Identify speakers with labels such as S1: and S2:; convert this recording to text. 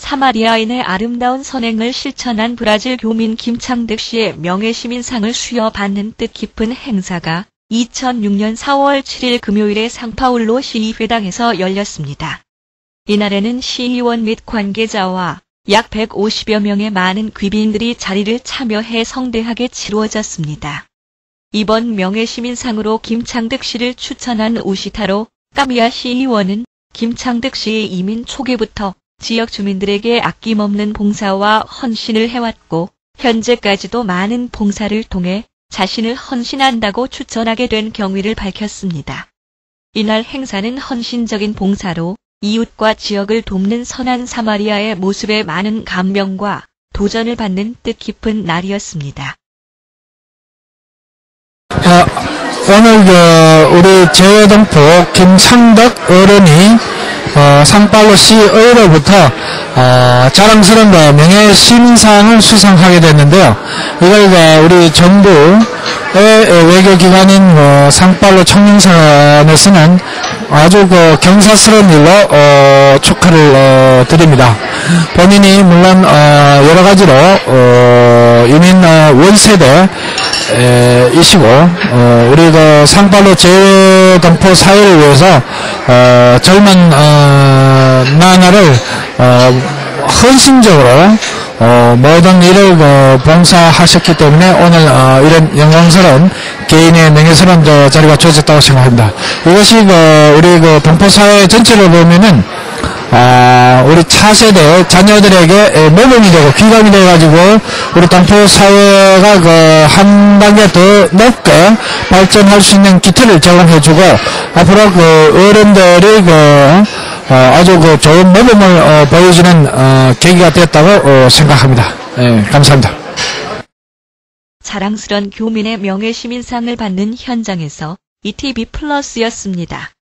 S1: 사마리아인의 아름다운 선행을 실천한 브라질 교민 김창득 씨의 명예시민상을 수여받는 뜻깊은 행사가 2006년 4월 7일 금요일에 상파울로 시의회당에서 열렸습니다. 이날에는 시의원 및 관계자와 약 150여 명의 많은 귀빈들이 자리를 참여해 성대하게 치루어졌습니다. 이번 명예시민상으로 김창득 씨를 추천한 우시타로 까미야 시의원은 김창득 씨의 이민 초기부터 지역 주민들에게 아낌없는 봉사와 헌신을 해왔고 현재까지도 많은 봉사를 통해 자신을 헌신한다고 추천하게 된 경위를 밝혔습니다. 이날 행사는 헌신적인 봉사로 이웃과 지역을 돕는 선한 사마리아의 모습에 많은 감명과 도전을 받는 뜻깊은 날이었습니다.
S2: 어, 오늘 그 우리 제동포 김상덕 어른이 어, 상팔로시 의로부터 어, 자랑스러운 그 명예 시민상을 수상하게 됐는데요. 이걸 그 우리 정부의 외교기관인 어, 상팔로 청년선에서는 아주 그 경사스러운 일로 어, 축하를 어, 드립니다. 본인이 물론 어, 여러 가지로 어, 이민 어, 원세대 에, 이시고 어, 우리 그 상팔로 재동포 사회를 위해서 어, 젊은 어, 나날을 어, 헌신적으로 어, 모든 일을 그 봉사하셨기 때문에 오늘 어, 이런 영광스러운 개인의 명예스러운 저 자리가 주어졌다고 생각합니다. 이것이 그 우리 그 동포 사회 전체를 보면은 아, 우리 차세대 자녀들에게 에, 모범이 되고 귀감이 돼가지고 우리 동포 사회가 그 한 단계 더 높게 발전할 수 있는 기틀을 제공해주고 앞으로 그 어른들이 그 어, 아주 그 좋은 모범을 어, 보여주는 어, 계기가 됐다고 어, 생각합니다. 예, 감사합니다.
S1: 자랑스런 교민의 명예 시민상을 받는 현장에서 ETV 플러스였습니다.